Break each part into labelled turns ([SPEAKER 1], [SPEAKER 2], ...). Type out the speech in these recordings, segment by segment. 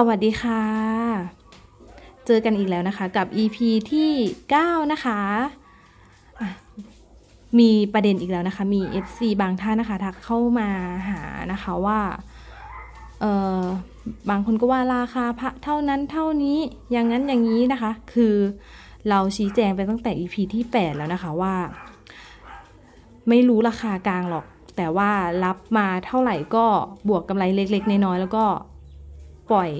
[SPEAKER 1] สวัสดีค่ะ เจอกันอีกแล้วนะคะกับ EP ที่ 9 นะคะะมีประเด็นอีกแล้วนะคะ มี FC บางท่านนะคะทักเข้ามาหานะคะว่าเออบางคนก็ว่าราคาพระเท่านั้นเท่านี้อย่างนั้นอย่างนี้นะคะ คือเราชี้แจงไปตั้งแต่ EP ที่ 8 แล้วนะคะว่า ไม่รู้ราคากลางหรอก แต่ว่ารับมาเท่าไหร่ก็บวกกำไรเล็กๆน้อยๆแล้วก็ ปล่อย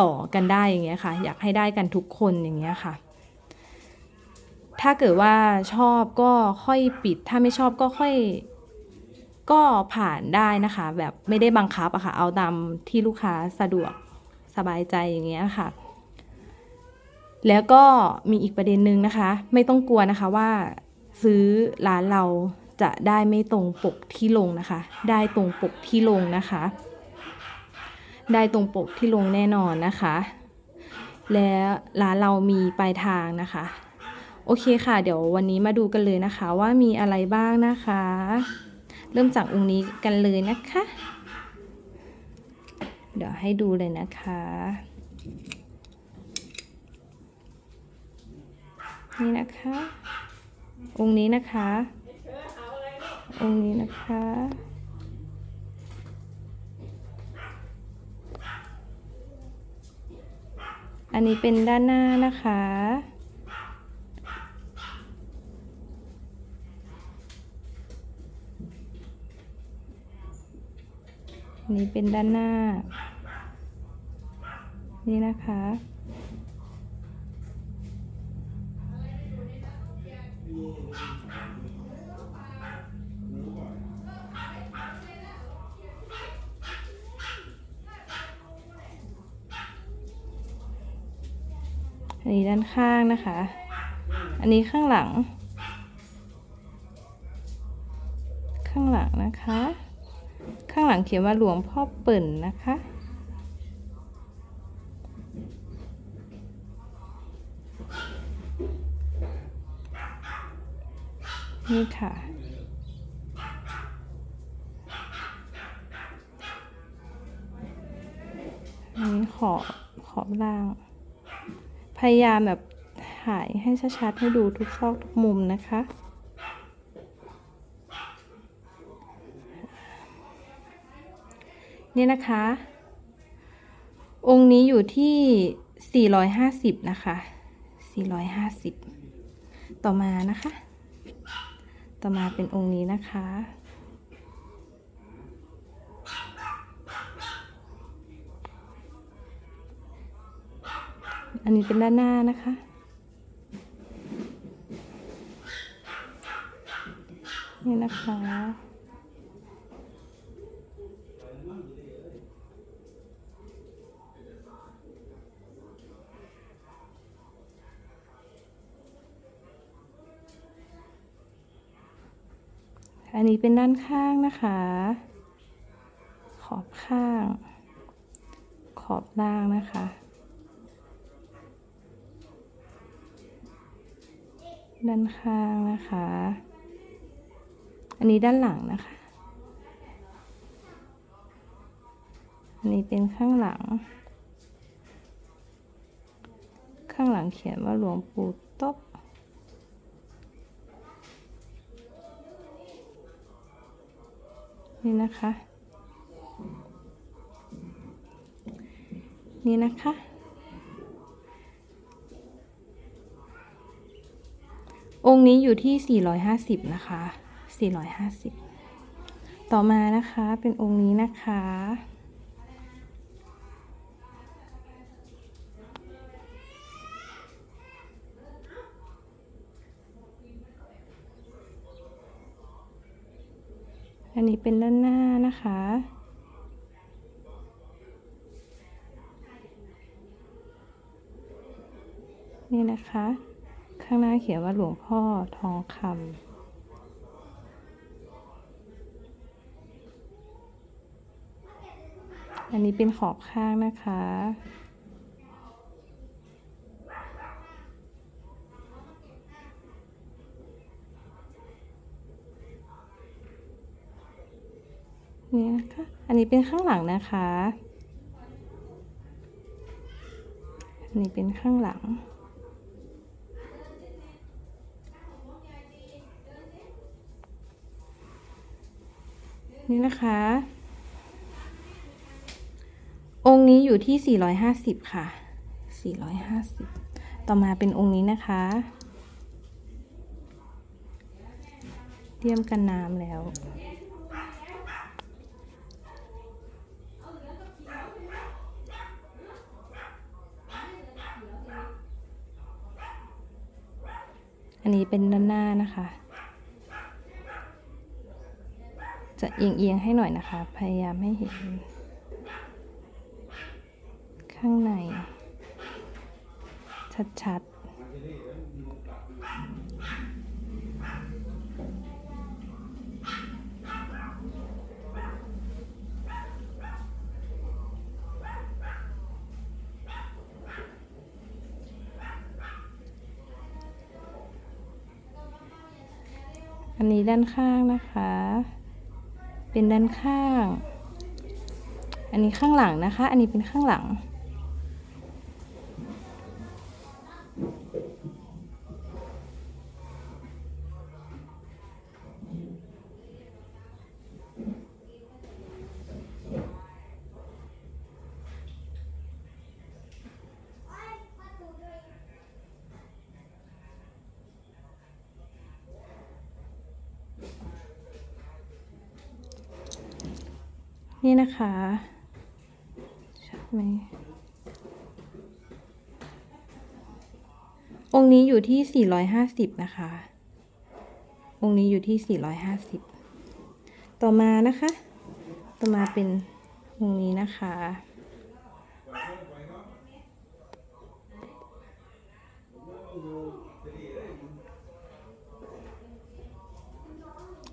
[SPEAKER 1] ต่อกันได้อย่างเงี้ยค่ะ อยากให้ได้กันทุกคนอย่างเงี้ยค่ะ ถ้าเกิดว่าชอบก็ค่อยปิด ถ้าไม่ชอบก็ค่อยก็ผ่านได้นะคะ แบบไม่ได้บังคับอะค่ะ เอาตามที่ลูกค้าสะดวกสบายใจอย่างเงี้ยค่ะ แล้วก็มีอีกประเด็นหนึ่งนะคะ ไม่ต้องกลัวนะคะว่าซื้อร้านเราจะได้ไม่ตรงปกที่ลงนะคะ ได้ตรงปกที่ลงนะคะ ได้ตรงปกที่ลงแน่นอนนะคะ และร้านเรามีปลายทางนะคะ โอเคค่ะ เดี๋ยววันนี้มาดูกันเลยนะคะ ว่ามีอะไรบ้างนะคะ เริ่มจากองค์นี้กันเลยนะคะ เดี๋ยวให้ดูเลยนะคะนี่นะคะ องค์นี้นะคะ องค์นี้นะคะ อันนี้เป็นด้านหน้านะคะ อันนี้เป็นด้านหน้า นี่นะคะ นี้ด้านข้างนะคะ อันนี้ข้างหลัง ข้างหลังนะคะ ข้างหลังเขียนว่าหลวงพ่อเปิ่นนะคะ นี่ค่ะอันนี้ขอบขอบล่าง ยายามแบบถ่ายให้ชัดๆให้ดูทุกซอกทุกมุมนะคะ นี่นะคะ องค์นี้อยู่ที่ 450 นะคะ 450 ต่อมานะคะ ต่อมาเป็นองค์นี้นะคะ อันนี้เป็นด้านหน้านะคะ นี่นะคะอันนี้เป็นด้านข้างนะคะ ขอบข้าง ขอบล่างนะคะ ด้านข้างนะคะ อันนี้ด้านหลังนะคะ อันนี้เป็นข้างหลัง ข้างหลังเขียนว่าหลวงปู่โต๊ะนี่นะคะ นี่นะคะ องค์นี้อยู่ที่ 450 นะคะ 450 ต่อมานะคะเป็นองค์นี้นะคะ อันนี้เป็นด้านหน้านะคะนี่นะคะ ข้างหน้าเขียนว่าหลวงพ่อทองคำอันนี้เป็นขอบข้างนะคะ นี่นะคะ อันนี้เป็นข้างหลังนะคะ อันนี้เป็นข้างหลัง นี่นะคะ องค์นี้อยู่ที่ 450 ค่ะ 450 ต่อมาเป็นองค์นี้นะคะเตรียมกันน้ำแล้วอันนี้เป็นด้านหน้านะคะ จะเอียงๆให้หน่อยนะคะ พยายามให้เห็น ข้างใน ชัดๆอันนี้ด้านข้างนะคะ เป็นด้านข้าง อันนี้ข้างหลังนะคะ อันนี้เป็นข้างหลัง นี่นะคะชัดไหมองค์นี้อยู่ที่ 450 นะคะ องค์นี้อยู่ที่ 450 ต่อมานะคะ ต่อมาเป็นองค์นี้นะคะ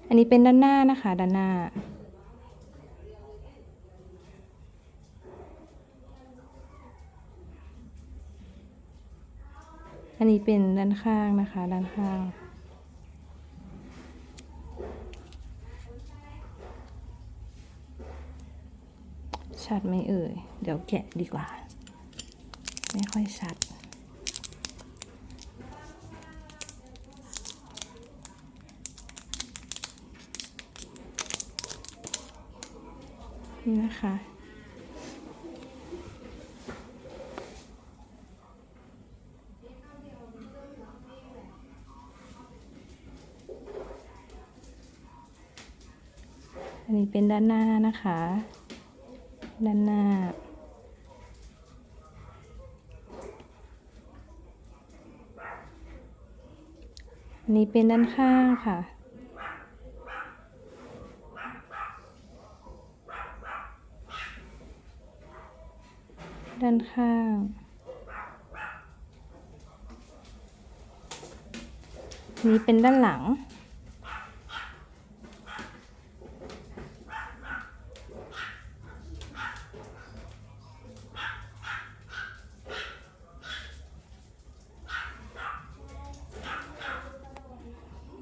[SPEAKER 1] อันนี้เป็นด้านหน้านะคะ ด้านหน้า อันนี้เป็นด้านข้างนะคะ ด้านข้าง ชัดไหมเอ่ย เดี๋ยวแกะดีกว่า ไม่ค่อยชัดนี่นะคะ เป็นด้านหน้านะคะ ด้านหน้า อันนี้เป็นด้านข้างค่ะด้านข้างนนี้เป็นด้านหลัง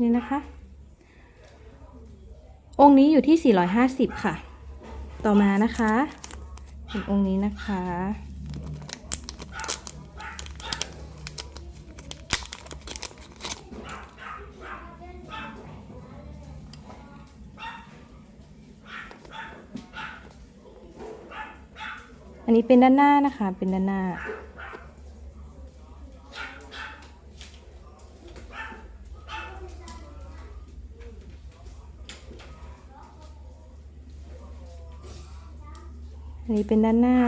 [SPEAKER 1] นี่นะคะ องค์นี้อยู่ที่ 450 ค่ะ ต่อมานะคะเป็นองค์นี้นะคะ อันนี้เป็นด้านหน้านะคะ เป็นด้านหน้า อันนี้เป็นด้านหน้า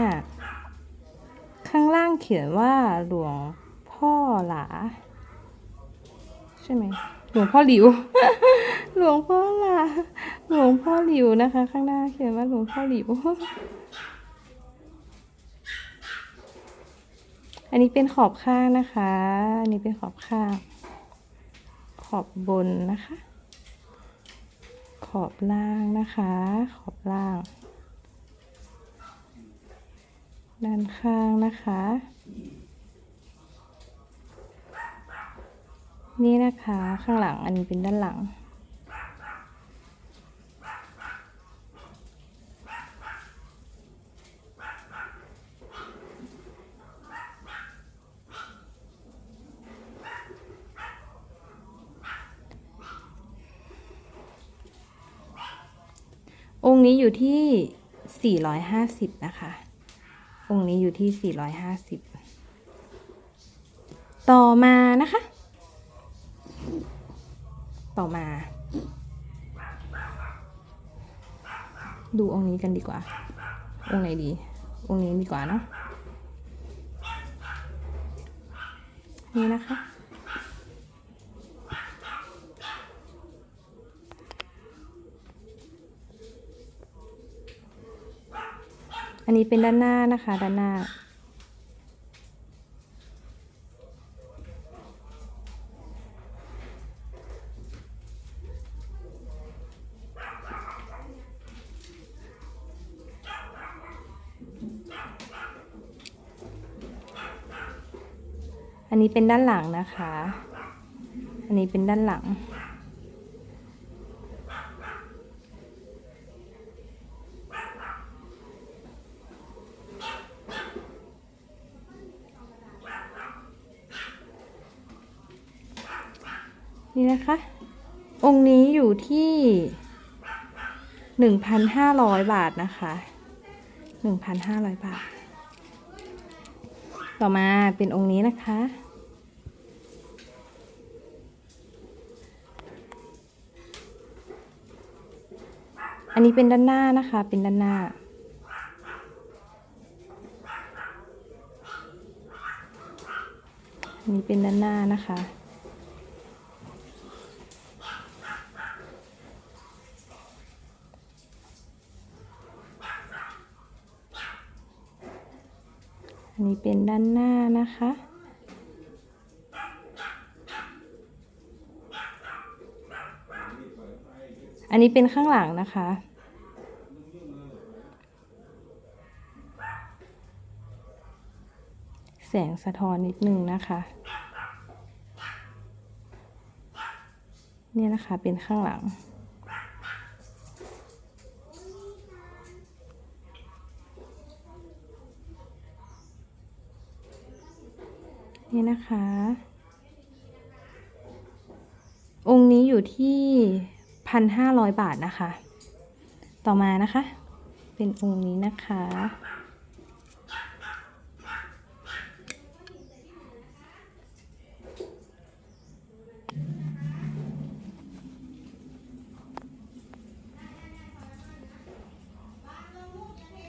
[SPEAKER 1] ข้างล่างเขียนว่าหลวงพ่อหลา ใช่ไหมหลวงพ่อหลิว หลวงพ่อหลา หลวงพ่อหลิวนะคะ ข้างหน้าเขียนว่าหลวงพ่อหลิว อันนี้เป็นขอบข้างนะคะ อันนี้เป็นขอบข้าง ขอบบนนะคะ ขอบล่างนะคะ ขอบล่าง ด้านข้างนะคะ นี่นะคะข้างหลังอันเป็นด้านหลัง องค์นี้อยู่ที่ 450 นะคะ องค์นี้อยู่ที่ 450 ต่อมานะคะ ต่อมา ดูองค์นี้กันดีกว่า องค์ไหนดี องค์นี้ดีกว่าเนาะนี่นะคะ นนี้เป็นด้านหน้านะคะ ด้านหน้า อันนี้เป็นด้านหลังนะคะ อันนี้เป็นด้านหลัง นี่นะคะ องค์นี้อยู่ที่หนึ่งพันห้าร้อยบาทนะคะหนึ่งพันห้าร้อยบาท ต่อมาเป็นองค์นี้นะคะ อันนี้เป็นด้านหน้านะคะ เป็นด้านหน้าอันนี้เป็นด้านหน้านะคะ เป็นด้านหน้านะคะ อันนี้เป็นข้างหลังนะคะ แสงสะท้อนนิดนึงนะคะเนี่ยนะคะเป็นข้างหลัง นี่นะคะ องค์นี้อยู่ที่พันห้าร้อยบาทนะคะ ต่อมานะคะ เป็นองค์นี้นะคะ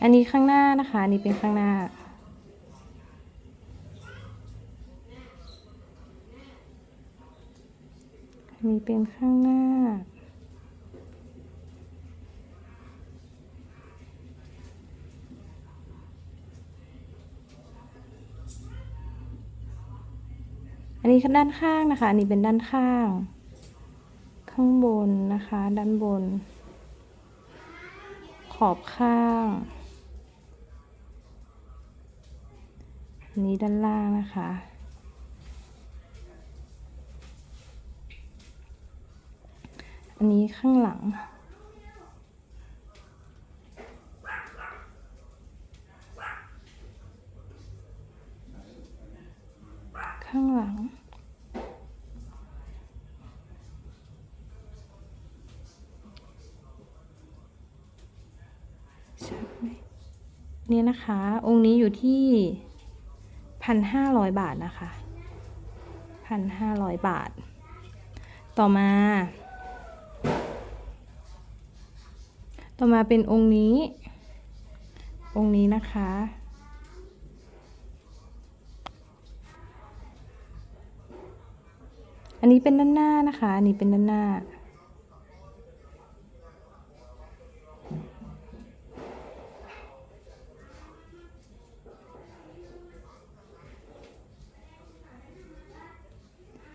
[SPEAKER 1] อันนี้ข้างหน้านะคะ อันนี้เป็นข้างหน้า อันนี้เป็นข้างหน้า อันนี้ด้านข้างนะคะ อันนี้เป็นด้านข้าง ข้างบนนะคะ ด้านบน ขอบข้างนนี้ด้านล่างนะคะ อันนี้ข้างหลัง ข้างหลังชัดไหมเนี่ยนะคะ องค์นี้อยู่ที่พันห้าร้อยบาทนะคะพันห้าร้อยบาท ต่อมา ต่อมาเป็นองค์นี้ องค์นี้นะคะ อันนี้เป็นด้านหน้านะคะ อันนี้เป็นด้านหน้า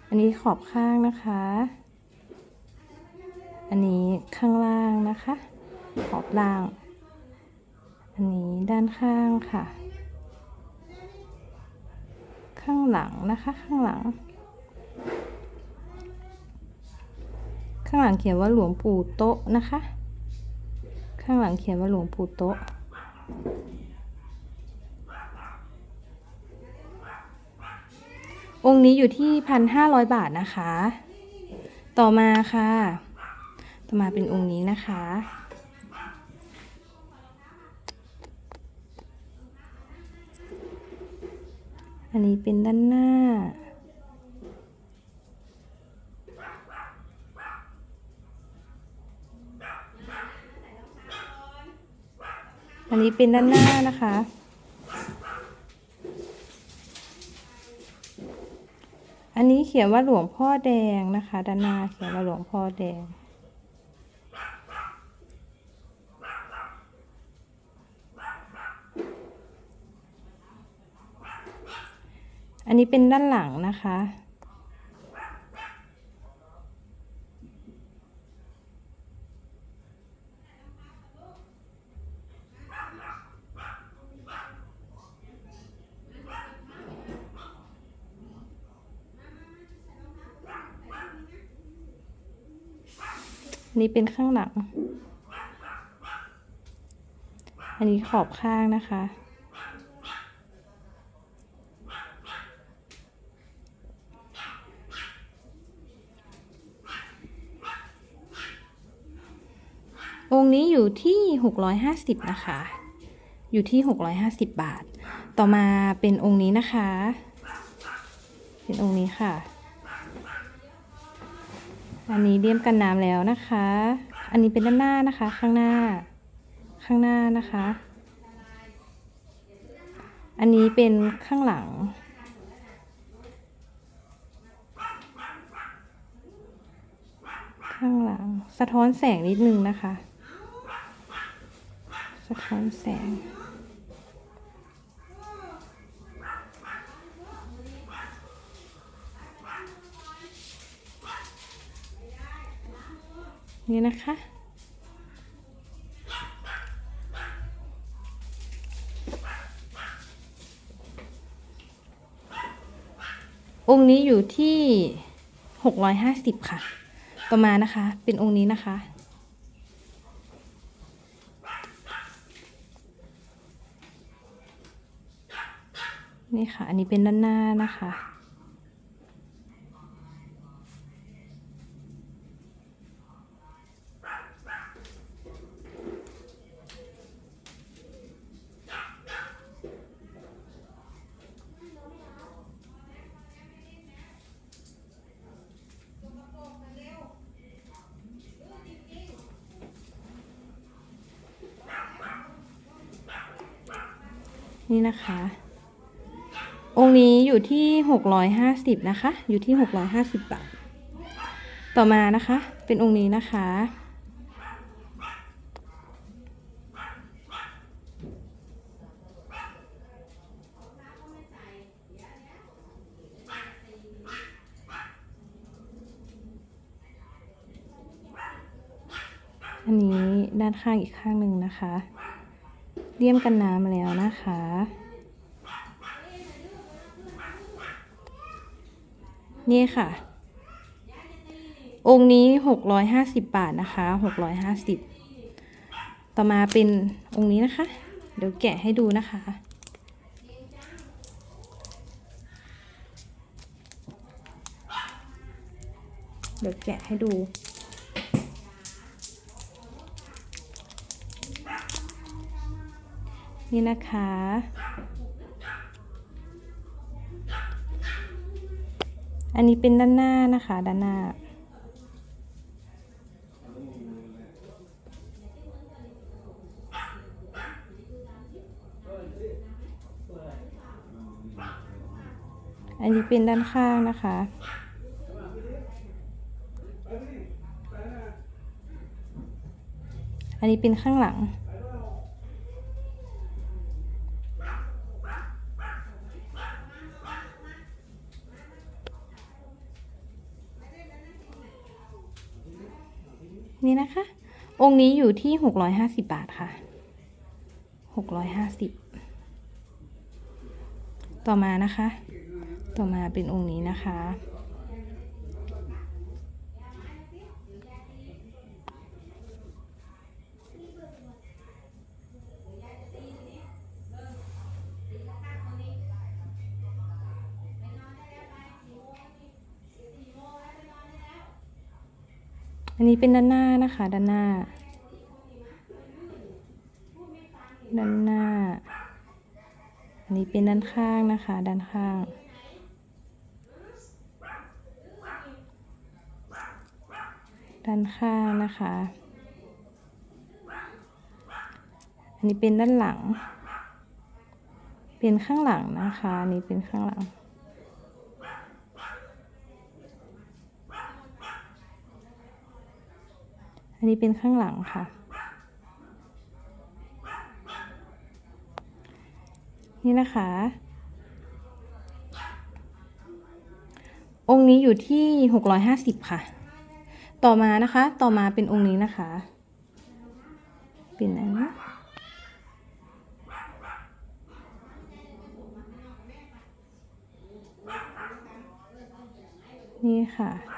[SPEAKER 1] อันนี้ขอบข้างนะคะ อันนี้ข้างล่างนะคะ ขอบล่าง อันนี้ด้านข้างค่ะ ข้างหลังนะคะข้างหลัง ข้างหลังเขียนว่าหลวงปู่โต๊ะนะคะ ข้างหลังเขียนว่าหลวงปู่โต๊ะองค์นี้อยู่ที่พันห้าร้อยบาทนะคะ ต่อมาค่ะ ต่อมาเป็นองค์นี้นะคะ
[SPEAKER 2] อันนี้เป็นด้านหน้า อันนี้เป็นด้านหน้านะคะ อันนี้เขียนว่าหลวงพ่อแดงนะคะ ด้านหน้าเขียนว่าหลวงพ่อแดง อันนี้เป็นด้านหลังนะคะนนี้เป็นข้างหลัง อันนี้ขอบข้างนะคะ องค์นี้อยู่ที่ 650 นะคะ อยู่ที่ 650 บาท ต่อมาเป็นองค์นี้นะคะ เป็นองค์นี้ค่ะ อันนี้เลี่ยมกันน้ำแล้วนะคะ อันนี้เป็นด้านหน้านะคะ ข้างหน้า ข้างหน้านะคะ อันนี้เป็นข้างหลังข้างหลัง สะท้อนแสงนิดนึงนะคะ สะท้อนแสงนี่นะคะ องค์นี้อยู่ที่ 650 ค่ะ ต่อมานะคะ เป็นองค์นี้นะคะ นี่ค่ะ อันนี้เป็นด้านหน้านะคะ นี่นะคะ องค์นี้อยู่ที่ 650 นะคะ อยู่ที่ 650 บาท ต่อมานะคะ เป็นองค์นี้นะคะ อันนี้ด้านข้างอีกข้างหนึ่งนะคะ เลี่ยมกันน้ำมาแล้วนะคะ นี่ค่ะ องค์นี้หกร้อยห้าสิบบาทนะคะหกร้อยห้าสิบต่อมาเป็นองค์นี้นะคะ เดี๋ยวแกะให้ดูนะคะ เดี๋ยวแกะให้ดูนี่นะคะ อันนี้เป็นด้านหน้านะคะ ด้านหน้า อันนี้เป็นด้านข้างนะคะอันนี้เป็นข้างหลัง นี่นะคะ องค์นี้อยู่ที่หกร้อยห้าสิบบาทค่ะหกร้อยห้าสิบต่อมานะคะ ต่อมาเป็นองค์นี้นะคะ อันนี้เป็นด้านหน้านะคะด้านหน้า ด้านหน้า
[SPEAKER 1] อันนี้เป็นด้านข้างนะคะ ด้านข้าง ด้านข้างนะคะ อันนี้เป็นด้านหลัง เป็นข้างหลังนะคะ อันนี้เป็นข้างหลัง นี้เป็นข้างหลังค่ะ นี่นะคะ องค์นี้อยู่ที่หกร้อยห้าสิบค่ะ ต่อมานะคะ ต่อมาเป็นองค์นี้นะคะ เป็นอันนี้นี่ค่ะ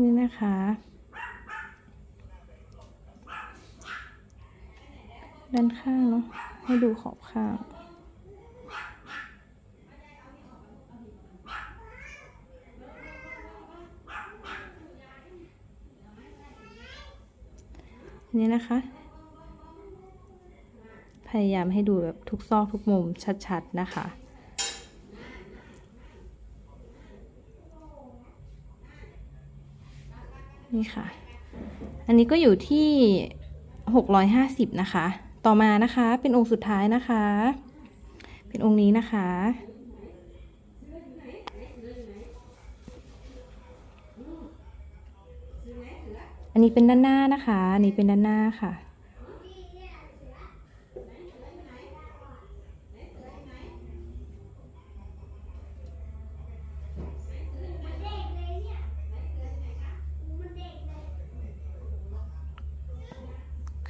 [SPEAKER 1] นี่นะคะ ด้านข้างเนาะให้ดูขอบข้างนี่นะคะ พยายามให้ดูแบบทุกซอกทุกมุมชัดๆนะคะ นี่ค่ะ อันนี้ก็อยู่ที่ 650 นะคะ ต่อมานะคะเป็นองค์สุดท้ายนะคะ เป็นองค์นี้นะคะ อันนี้เป็นด้านหน้านะคะ อันนี้เป็นด้านหน้าค่ะ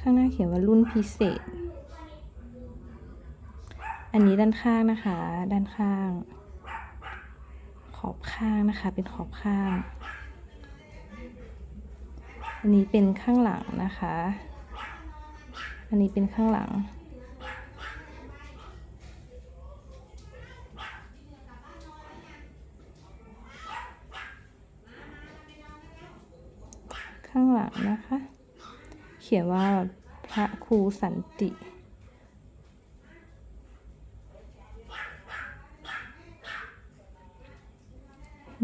[SPEAKER 1] ข้างหน้าเขียนว่ารุ่นพิเศษ อันนี้ด้านข้างนะคะ ด้านข้าง ขอบข้างนะคะ เป็นขอบข้าง อันนี้เป็นข้างหลังนะคะ อันนี้เป็นข้างหลังข้างหลังนะคะ เขียนว่า พระครูสันติ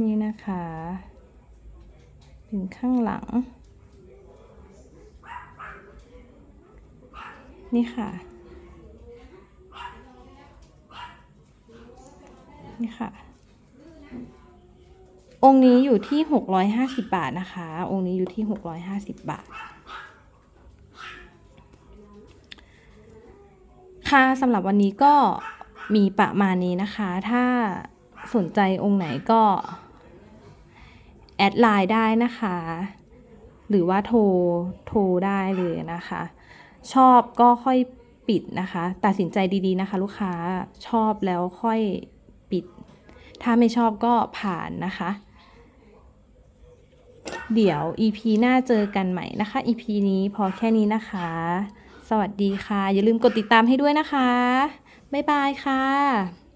[SPEAKER 1] นี่นะคะเป็นข้างหลัง นี่ค่ะ นี่ค่ะองค์นี้อยู่ที่ 650 บาทนะคะ องค์นี้อยู่ที่ 650 บาท ค่ะสำหรับวันนี้ก็มีประมาณนี้นะคะ ถ้าสนใจองค์ไหนก็ แอดไลน์ได้นะคะ หรือว่าโทรโทรได้เลยนะคะ ชอบก็ค่อยปิดนะคะ ตัดสินใจดีๆนะคะ ลูกค้าชอบแล้วค่อยปิด ถ้าไม่ชอบก็ผ่านนะคะ เดี๋ยว EP หน้าเจอกันใหม่นะคะ EP นี้พอแค่นี้นะคะ สวัสดีค่ะ อย่าลืมกดติดตามให้ด้วยนะคะ บ๊ายบายค่ะ